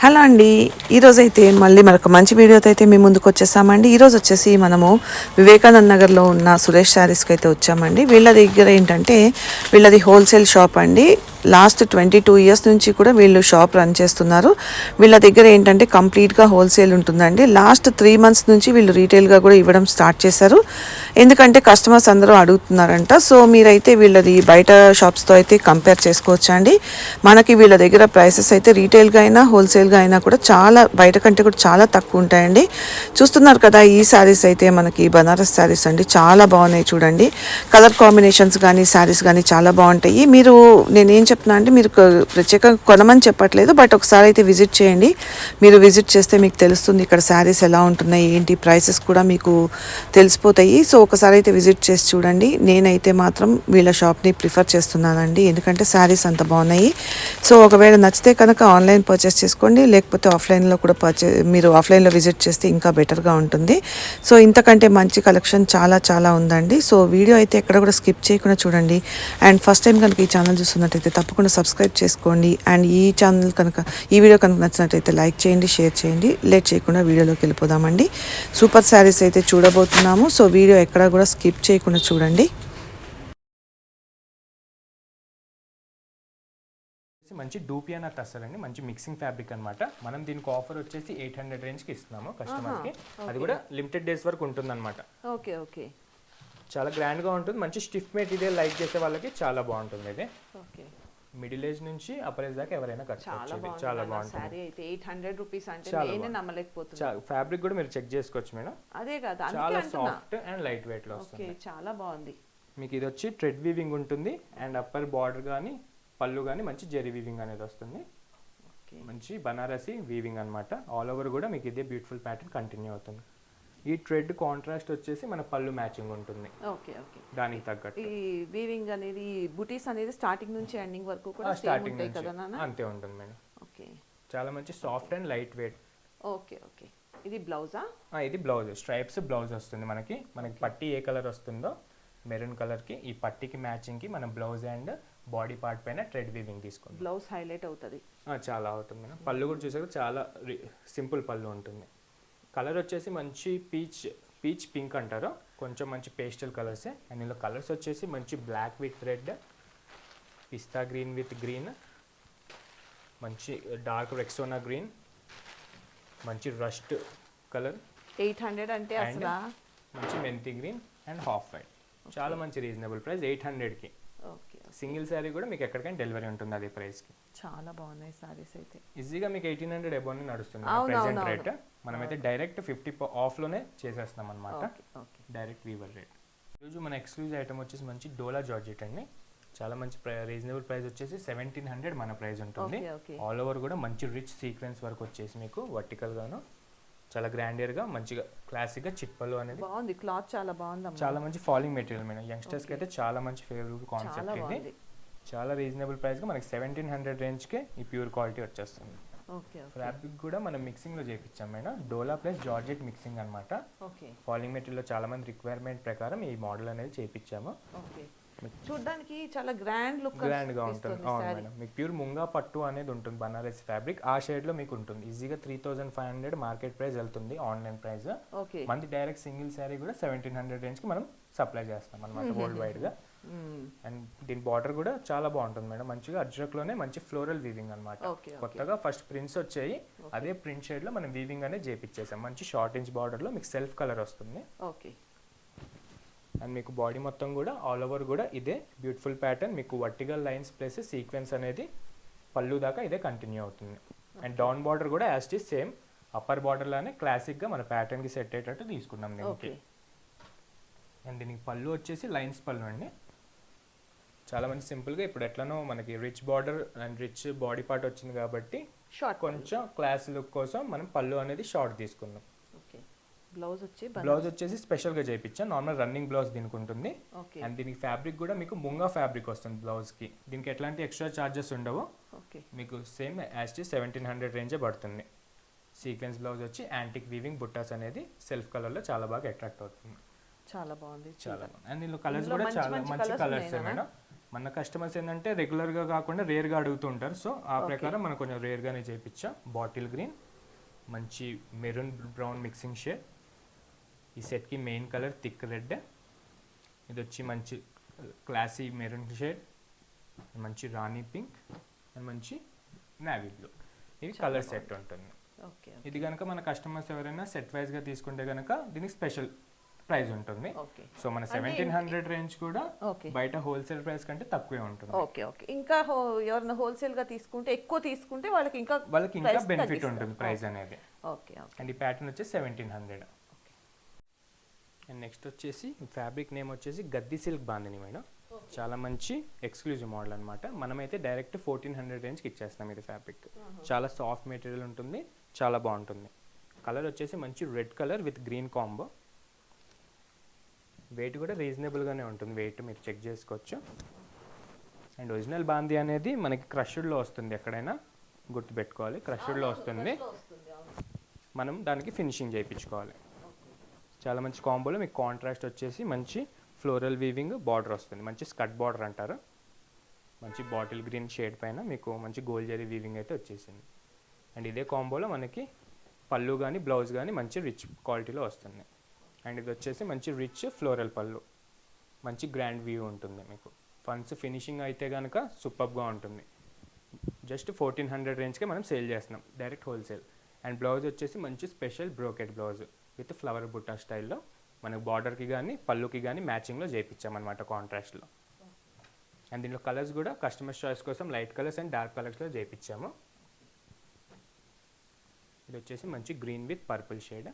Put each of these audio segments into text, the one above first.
Hello అండి. ఈరోజు అయితే మళ్ళీ మరొక మంచి వీడియోతో అయితే మేము ముందుకు వచ్చేసామండి. ఈరోజు వచ్చేసి మనము వివేకానంద నగర్లో ఉన్న సురేష్ శారీస్కి అయితే వచ్చామండి. వీళ్ళ దగ్గర ఏంటంటే వీళ్ళది హోల్సేల్ షాప్ అండి. లాస్ట్ ట్వంటీ టూ ఇయర్స్ నుంచి కూడా వీళ్ళు షాప్ రన్ చేస్తున్నారు. వీళ్ళ దగ్గర ఏంటంటే కంప్లీట్గా హోల్సేల్ ఉంటుందండి. లాస్ట్ త్రీ మంత్స్ నుంచి వీళ్ళు రీటైల్గా కూడా ఇవ్వడం స్టార్ట్ చేశారు. ఎందుకంటే కస్టమర్స్ అందరూ అడుగుతున్నారంట. సో మీరైతే వీళ్ళది బయట షాప్స్తో అయితే కంపేర్ చేసుకోవచ్చు అండి? మనకి వీళ్ళ దగ్గర ప్రైసెస్ అయితే రీటైల్గా అయినా హోల్సేల్గా అయినా కూడా చాలా బయట కంటే కూడా చాలా తక్కువ ఉంటాయండి. చూస్తున్నారు కదా ఈ శారీస్ అయితే మనకి బనారస్ శారీస్ అండి. చాలా బాగున్నాయి చూడండి. కలర్ కాంబినేషన్స్ కానీ శారీస్ కానీ చాలా బాగుంటాయి. మీరు నేనేం చెప్తున్నా అంటే మీరు ప్రత్యేకంగా కొనమని చెప్పట్లేదు బట్ ఒకసారి అయితే విజిట్ చేయండి. మీరు విజిట్ చేస్తే మీకు తెలుస్తుంది ఇక్కడ శారీస్ ఎలా ఉంటున్నాయి ఏంటి ప్రైసెస్ కూడా మీకు తెలిసిపోతాయి. సో ఒకసారి అయితే విజిట్ చేసి చూడండి. నేనైతే మాత్రం వీళ్ళ షాప్ని ప్రిఫర్ చేస్తున్నానండి. ఎందుకంటే శారీస్ అంత బాగున్నాయి. సో ఒకవేళ నచ్చితే కనుక ఆన్లైన్ పర్చేస్ చేసుకోండి. లేకపోతే ఆఫ్లైన్లో కూడా పర్చే మీరు ఆఫ్లైన్లో విజిట్ చేస్తే ఇంకా బెటర్గా ఉంటుంది. సో ఇంతకంటే మంచి కలెక్షన్ చాలా చాలా ఉందండి. సో వీడియో అయితే ఎక్కడ కూడా స్కిప్ చేయకుండా చూడండి. అండ్ ఫస్ట్ టైం కనుక ఈ ఛానల్ చూస్తున్నట్టయితే తప్పకుండా సబ్స్క్రైబ్ చేసుకోండి. అండ్ ఈ ఛానల్ కనుక ఈ వీడియో కనుక నచ్చినట్టయితే లైక్ చేయండి షేర్ చేయండి. లేట్ చేయకుండా వీడియోలోకి వెళ్ళిపోదామండి. సూపర్ శారీస్ అయితే చూడబోతున్నాము. సో వీడియో ఎక్కడ కూడా స్కిప్ చేయకుండా చూడండి. మంచి డూపియానా టస్సర్ అండి మంచి మిక్సింగ్ ఫ్యాబ్రిక్ అన్నమాట. మనం దీనికి ఆఫర్ వచ్చేసి ఎయిట్ హండ్రెడ్ రేంజ్కి ఇస్తున్నాము కస్టమర్కి అది కూడా లిమిటెడ్ డేస్ వరకు ఉంటుందన్నమాట. ఓకే ఓకే చాలా గ్రాండ్గా ఉంటుంది. మంచి స్టిఫ్ మెటీరియల్ లైక్ చేసే వాళ్ళకి చాలా బాగుంటుంది ఇది. ఓకే మిడిల్ ఏజ్ నుంచి అప్పర్ ఏజ్ దాకా ఎవరైనా కట్టుకోవచ్చు చాలా బాగుంటుంది. అయితే ఎయిట్ హండ్రెడ్ రూపీస్ అంటే నేనే బాగుంది. నమ్మలేకపోతున్నా. చాలా ఫ్యాబ్రిక్ కూడా మీరు చెక్ చేసుకోవచ్చు మేడం. అదే కదా చాలా సాఫ్ట్ అండ్ లైట్ వెయిట్లో వస్తుంది. చాలా బాగుంది. మీకు ఇది వచ్చి ట్రెడ్ వీవింగ్ ఉంటుంది అండ్ అప్పర్ బార్డర్ కానీ పళ్ళు కానీ మంచి జెరీ వీవింగ్ అనేది వస్తుంది. మంచి బనారసి వీవింగ్ అన్నమాట. ఆల్ ఓవర్ కూడా మీకు ఇదే బ్యూటిఫుల్ ప్యాటర్న్ కంటిన్యూ అవుతుంది. ఈ ట్రెడ్ కాంట్రాస్ట్ వచ్చేసి మన పళ్ళు మ్యాచింగ్ ఉంటుంది. Okay okay. దానికి తగ్గట్టు. ఈ వీవింగ్ అనేది బుటీస్ అనేది స్టార్టింగ్ నుంచి ఎండింగ్ వరకు కూడా స్టార్టింగ్ కదా నాన్న? అంతే ఉంటుంది మేడం. ఓకే. చాలా మంచి soft and light weight. Okay okay. ఇది బ్లౌజా? ఇది బ్లౌజ్. స్ట్రైప్స్ బ్లౌజ్ వస్తుంది మనకి. మనకి పట్టి ఏ కలర్ వస్తుందో మెరూన్ కలర్కి ఈ పట్టికి మ్యాచింగ్కి మనం బ్లౌజ్ అండ్ బాడీ పార్ట్ పైన ట్రెడ్ వీవింగ్ తీసుకుందాం. బ్లౌజ్ హైలైట్ అవుతుంది. ఆ, చాలా అవుతుంది మేడం. పళ్ళు కూడా చూసాక చాలా సింపుల్ పళ్ళు ఉంటుంది. కలర్ వచ్చేసి మంచి పీచ్ పీచ్ పింక్ అంటారు. కొంచెం మంచి పేస్టల్ కలర్సే. అండ్ ఇందులో కలర్స్ వచ్చేసి మంచి black with red pista green with green మంచి డార్క్ రెక్సోనా గ్రీన్ మంచి రస్ట్ కలర్. ఎయిట్ హండ్రెడ్ అంటే మంచి methi green and half white. చాలా మంచి రీజనబుల్ ప్రైస్ ఎయిట్ హండ్రెడ్కి. ఓకే సింగిల్ శారీ కూడా మీకు ఎక్కడికైనా డెలివరీ ఉంటుంది అదే ప్రైస్కి చాలా బాగున్నాయి సారీస్ అయితే. ఈజీగా మీకు ఎయిటీన్ హండ్రెడ్ అబౌవ్ నడుస్తుంది ప్రెసెంట్ రేట్ మనమైతే డైరెక్ట్ ఫిఫ్టీ ఆఫ్లోనే చేసేస్తున్నాం అనమాట okay okay direct weaver rate ఈరోజు మన ఎక్స్క్లూజివ్ ఐటమ్ వచ్చేసి మంచి డోలా జార్జెట్ అండి. చాలా మంచి రీజనబుల్ ప్రైస్ వచ్చేసి సెవెంటీన్ హండ్రెడ్ మన ప్రైస్ ఉంటుంది. ఆల్ ఓవర్ కూడా మంచి రిచ్ సీక్వెన్స్ వర్క్ వచ్చేసి మీకు vertical గాను చాలా గ్రాండియర్గా మంచిగా క్లాసిక్గా చిట్పలు అనేది. బాగుంది. క్లాత్ చాలా బాగుంది చాలా మంచి ఫాలింగ్ మెటీరియల్ మేడం. యంగ్స్టర్స్కి అయితే చాలా మంచి ఫేవరబుల్ కాన్సెప్ట్ ఇది. బాగుంది. చాలా రీజనబుల్ ప్రైస్గా మనకి సెవెంటీన్ హండ్రెడ్ రేంజ్కే ఈ ప్యూర్ క్వాలిటీ వచ్చేస్తుంది. ఓకే ఓకే ఫ్యాబ్రిక్ కూడా మనం మిక్సింగ్లో చేయించాం madam. Dola plus georgette mixing అనమాట ఓకే ఫాలింగ్ మెటీరియల్లో చాలా మంది రిక్వైర్మెంట్ ప్రకారం ఈ మోడల్ అనేది చేయించాము ఓకే చూడ్డానికి చాలా గ్రాండ్ లుక్ గ్రాండ్గా ఉంటుంది. అవును మేడం. మీకు ప్యూర్ ముంగా పట్టు అనేది ఉంటుంది. బనారస్ ఫ్యాబ్రిక్ ఆ షేడ్లో మీకు ఉంటుంది. ఈజీగా three thousand five hundred market price వెళ్తుంది. ఆన్లైన్ ప్రైస్ మంది డైరెక్ట్ సింగిల్ శారీ కూడా సెవెంటీన్ హండ్రెడ్ రేంజ్కి మనం సప్లై చేస్తాం అనమాట వరల్డ్ వైడ్గా అండ్ దీని బార్డర్ కూడా చాలా బాగుంటుంది మేడం. మంచిగా అజ్రక్లోనే మంచి ఫ్లోరల్ వీవింగ్ అనమాట కొత్తగా ఫస్ట్ ప్రింట్స్ వచ్చాయి. అదే ప్రింట్ షేడ్లో మనం వీవింగ్ అనేది చేపించేసాం మంచి షార్ట్ ఇంచ్ బార్డర్లో మీకు సెల్ఫ్ కలర్ వస్తుంది. ఓకే అండ్ మీకు బాడీ మొత్తం కూడా ఆల్ ఓవర్ కూడా ఇదే బ్యూటిఫుల్ ప్యాటర్న్. మీకు వర్టికల్ లైన్స్ ప్లస్ సీక్వెన్స్ అనేది పళ్ళు దాకా ఇదే కంటిన్యూ అవుతుంది. అండ్ డౌన్ బార్డర్ కూడా as is same. Upper border లానే క్లాసిక్గా మన ప్యాటర్న్కి సెట్ అయ్యేటట్టు తీసుకున్నాం దీనికి. ఓకే. అండ్ దీనికి పళ్ళు వచ్చేసి లైన్స్ పళ్ళు అండి. చాలా మంది simple గా ఇప్పుడు ఎట్లనో మనకి rich border and rich body part వచ్చింది కాబట్టి షార్ట్ కొంచెం క్లాస్ లుక్ కోసం మనం పళ్ళు అనేది షార్ట్ తీసుకున్నాం బ్లౌజ్ వచ్చి బ్లౌజ్ వచ్చేసి స్పెషల్గా చేయించాం నార్మల్ రన్నింగ్ బ్లౌజ్ దీనికి ఉంటుంది అండ్ దీనికి ఫ్యాబ్రిక్ కూడా మీకు ముంగా ఫ్యాబ్రిక్ వస్తుంది బ్లౌజ్కి. దీనికి ఎట్లాంటి ఎక్స్ట్రా చార్జెస్ ఉండవు. ఓకే. మీకు సేమ్ యాజ్ సెవెంటీన్ హండ్రెడ్ రేంజే పడుతుంది. సీక్వెన్స్ బ్లౌజ్ వచ్చి యాంటిక్ వీవింగ్ బుట్టాస్ అనేది సెల్ఫ్ కలర్లో చాలా బాగా అట్రాక్ట్ అవుతుంది. చాలా బాగుంది. చాలా బాగుంది. అండ్ దీనిలో కలర్స్ కూడా చాలా మంచి కలర్స్ మేడం? మన కస్టమర్స్ ఏంటంటే రెగ్యులర్గా కాకుండా రేర్గా అడుగుతూ ఉంటారు. సో ఆ ప్రకారం మనం కొంచెం రేర్గానే చేయించాం బాటిల్ గ్రీన్ మంచి మెరూన్ బ్రౌన్ మిక్సింగ్ షేడ్ ఈ సెట్కి మెయిన్ కలర్ థిక్ రెడ్. ఇది వచ్చి మంచి క్లాసీ మెరూన్ షేడ్ మంచి రాణి పింక్ అండ్ మంచి నావీ బ్లూ. ఇది కలర్ సెట్ ఉంటుంది. ఓకే ఇది కనుక మన కస్టమర్స్ ఎవరైనా సెట్ వైజ్గా తీసుకుంటే కనుక దీనికి స్పెషల్ ప్రైస్ ఉంటుంది. ఓకే. సో మన సెవెంటీన్ హండ్రెడ్ రేంజ్ కూడా ఓకే. బయట హోల్సేల్ ప్రైస్ కంటే తక్కువే ఉంటుంది. Okay okay. ఇంకా ఎవరైనా హోల్సేల్గా తీసుకుంటే ఎక్కువ తీసుకుంటే వాళ్ళకి ఇంకా వాళ్ళకి ఇంకా బెనిఫిట్. ఉంటుంది ప్రైస్ అనేది. Okay okay. అండ్ ఈ ప్యాటర్న్ వచ్చేసి సెవెంటీన్ హండ్రెడ్. అండ్ నెక్స్ట్ వచ్చేసి ఫ్యాబ్రిక్ నేమ్ వచ్చేసి గద్ది సిల్క్ బాందిని మేడం. చాలా మంచి ఎక్స్క్లూజివ్ మోడల్ అనమాట మనమైతే డైరెక్ట్ ఫోర్టీన్ హండ్రెడ్ రేంజ్కి ఇచ్చేస్తాం ఇది ఫ్యాబ్రిక్ చాలా సాఫ్ట్ మెటీరియల్ ఉంటుంది చాలా బాగుంటుంది. కలర్ వచ్చేసి మంచి red colour with green combo weight కూడా రీజనబుల్గానే ఉంటుంది వెయిట్ మీరు చెక్ చేసుకోవచ్చు. అండ్ ఒరిజినల్ బాందీ అనేది మనకి క్రష్డ్లో వస్తుంది ఎక్కడైనా గుర్తుపెట్టుకోవాలి. క్రష్డ్లో వస్తుంది. మనం దానికి ఫినిషింగ్ చేయించుకోవాలి. చాలా మంచి కాంబోలో మీకు కాంట్రాస్ట్ వచ్చేసి మంచి ఫ్లోరల్ వీవింగ్ బార్డర్ వస్తుంది. మంచి స్కట్ బార్డర్ అంటారు. మంచి బాటిల్ గ్రీన్ షేడ్ పైన మీకు మంచి గోల్డ్ జరీ వీవింగ్ అయితే వచ్చేసింది. అండ్ ఇదే కాంబోలో మనకి పళ్ళు కానీ బ్లౌజ్ కానీ మంచి రిచ్ క్వాలిటీలో వస్తుంది అండ్ ఇది వచ్చేసి మంచి రిచ్ ఫ్లోరల్ పళ్ళు. మంచి గ్రాండ్ వ్యూ ఉంటుంది మీకు. ఫన్స్ ఫినిషింగ్ అయితే కనుక సూపర్గా ఉంటుంది. జస్ట్ ఫోర్టీన్ హండ్రెడ్ రేంజ్కే మనం సేల్ చేస్తున్నాం. డైరెక్ట్ హోల్సేల్ అండ్ బ్లౌజ్ వచ్చేసి మంచి special brocade blouse with flower butta స్టైల్లో మనకు బార్డర్కి కానీ పళ్ళుకి కానీ మ్యాచింగ్లో చేయించామన్నమాట కాంట్రాస్ట్లో. అండ్ దీంట్లో కలర్స్ కూడా కస్టమర్స్ చాయిస్ కోసం లైట్ కలర్స్ అండ్ డార్క్ కలర్స్లో చేయించాము ఇది వచ్చేసి మంచి green with purple shade.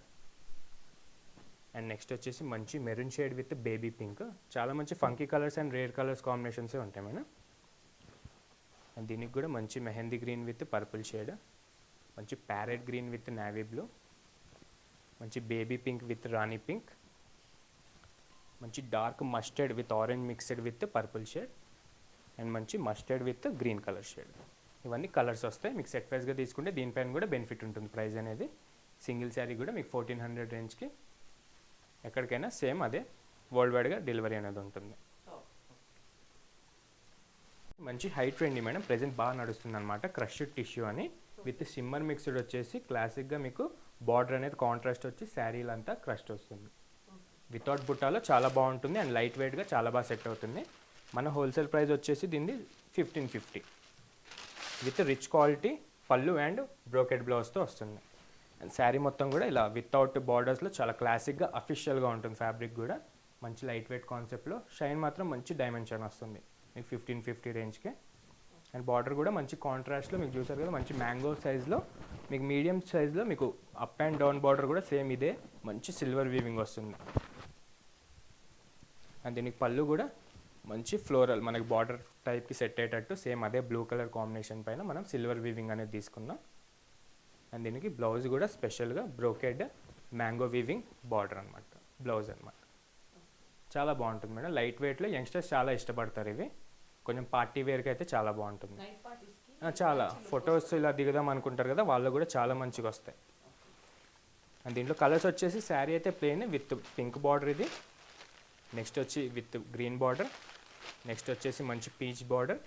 And next వచ్చేసి మంచి maroon shade with baby pink. చాలా మంచి funky colours and rare colours కాంబినేషన్సే ఉంటాయి మేడం. అండ్ దీనికి కూడా మంచి mehndi green with purple shade. మంచి parrot green with navy blue. మంచి baby pink with rani pink మంచి dark mustard with orange mixed with purple shade and మంచి mustard with green colour shade ఇవన్నీ colours వస్తాయి. మీకు సెట్ ప్రైస్గా తీసుకుంటే దీనిపైన కూడా బెనిఫిట్ ఉంటుంది ప్రైస్ అనేది. సింగిల్ శారీ కూడా మీకు ఫోర్టీన్ హండ్రెడ్ రేంజ్కి ఎక్కడికైనా సేమ్ అదే వరల్డ్ వైడ్గా డెలివరీ అనేది ఉంటుంది. మంచి హై ట్రెండ్ మేడం. ప్రెసెంట్ బాగా నడుస్తుంది అనమాట క్రష్డ్ టిష్యూ అని. విత్ సిమ్మర్ మిక్స్డ్ వచ్చేసి క్లాసిక్గా మీకు బార్డర్ అనేది కాంట్రాస్ట్ వచ్చి శారీలు అంతా క్రష్డ్ వస్తుంది. వితౌట్ బుట్టాలో చాలా బాగుంటుంది అండ్ లైట్ వెయిట్గా చాలా బాగా సెట్ అవుతుంది. మన హోల్సేల్ ప్రైస్ వచ్చేసి దీన్ని fifteen fifty. With rich quality పళ్ళు అండ్ బ్రోకెడ్ బ్లౌజ్తో వస్తుంది. అండ్ శారీ మొత్తం కూడా ఇలా వితౌట్ బార్డర్స్లో చాలా క్లాసిక్గా అఫీషియల్గా ఉంటుంది ఫ్యాబ్రిక్ కూడా. మంచి లైట్ వెయిట్ కాన్సెప్ట్లో షైన్ మాత్రం మంచి డైమెన్షన్ వస్తుంది. మీకు ఫిఫ్టీన్ ఫిఫ్టీ రేంజ్కే అండ్ బార్డర్ కూడా మంచి కాంట్రాస్ట్లో మీకు చూసారు కదా మంచి మ్యాంగో సైజ్లో మీకు మీడియం సైజ్లో మీకు అప్ అండ్ డౌన్ బార్డర్ కూడా సేమ్ ఇదే మంచి సిల్వర్ వీవింగ్ వస్తుంది. అండ్ దీనికి పళ్ళు కూడా మంచి ఫ్లోరల్ మనకి బార్డర్ టైప్కి సెట్ అయ్యేటట్టు సేమ్ అదే బ్లూ కలర్ కాంబినేషన్ పైన మనం సిల్వర్ వీవింగ్ అనేది తీసుకున్నాం అండ్ దీనికి బ్లౌజ్ కూడా స్పెషల్గా బ్రోకెడ్ మ్యాంగో వీవింగ్ బార్డర్ అనమాట బ్లౌజ్ అనమాట చాలా బాగుంటుంది మేడం లైట్ వెయిట్లో యంగ్స్టర్స్ చాలా ఇష్టపడతారు ఇవి. కొంచెం పార్టీ వేర్కి అయితే చాలా బాగుంటుంది. చాలా. ఫొటోస్ ఇలా దిగుదాం అనుకుంటారు కదా వాళ్ళు కూడా చాలా మంచిగా వస్తాయి. దీంట్లో కలర్స్ వచ్చేసి శారీ అయితే ప్లెయిన్ విత్ పింక్ బార్డర్ ఇది. నెక్స్ట్ వచ్చి విత్ గ్రీన్ బార్డర్ నెక్స్ట్ వచ్చేసి మంచి పీచ్ బార్డర్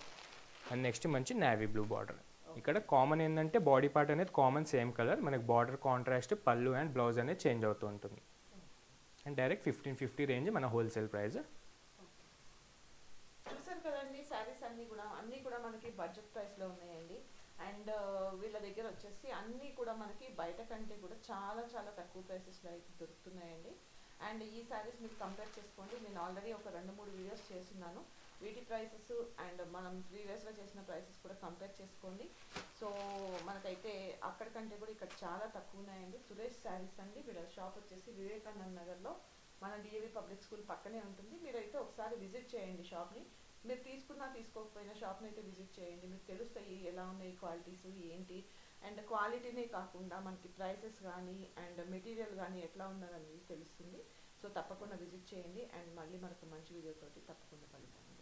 అండ్ నెక్స్ట్ మంచి నావీ బ్లూ బార్డర్ ఇక్కడ కామన్ ఏంటంటే బాడీ పార్ట్ అనేది కామన్ సేమ్ కలర్ మనకి బార్డర్ కాంట్రాస్ట్ పళ్ళు అండ్ బ్లౌజ్ అనేది చేంజ్ అవుతూ ఉంటుంది. And direct fifteen fifty range మన హోల్సేల్ ప్రైస్ చూసారు కదండి శారీస్ అన్ని కూడా అన్నీ కూడా మనకి బడ్జెట్ ప్రైస్లో ఉన్నాయండి. అండ్ uh, వీళ్ళ దగ్గర వచ్చేసి అన్నీ కూడా మనకి బయట కంటే కూడా చాలా చాలా తక్కువ ప్రైసెస్లో అయితే దొరుకుతున్నాయండి. అండ్ ఈ శారీస్ మీరు కంపేర్ చేసుకోండి. నేను ఆల్రెడీ ఒక రెండు మూడు వీడియోస్ చేస్తున్నాను. వీటి ప్రైసెస్ అండ్ మనం ప్రీవియస్గా చేసిన ప్రైసెస్ కూడా కంపేర్ చేసుకోండి. సో మనకైతే అక్కడికంటే కూడా ఇక్కడ చాలా తక్కువ ఉన్నాయండి. సురేష్ శారీస్ అండి. వీళ్ళ షాప్ వచ్చేసి వివేకానంద నగర్లో. మన డిఏవి పబ్లిక్ స్కూల్ పక్కనే ఉంటుంది. మీరైతే ఒకసారి విజిట్ చేయండి షాప్ని మీరు తీసుకున్నా తీసుకోకపోయినా షాప్ని అయితే విజిట్ చేయండి. మీకు తెలుస్తాయి ఎలా ఉన్నాయి క్వాలిటీస్ ఏంటి? అండ్ క్వాలిటీనే కాకుండా మనకి ప్రైసెస్ కానీ అండ్ మెటీరియల్ కానీ ఎట్లా ఉన్నదనేది తెలుస్తుంది. సో తప్పకుండా విజిట్ చేయండి. అండ్ మళ్ళీ మనకు మంచి వీడియోతోటి తప్పకుండా కలుద్దాం.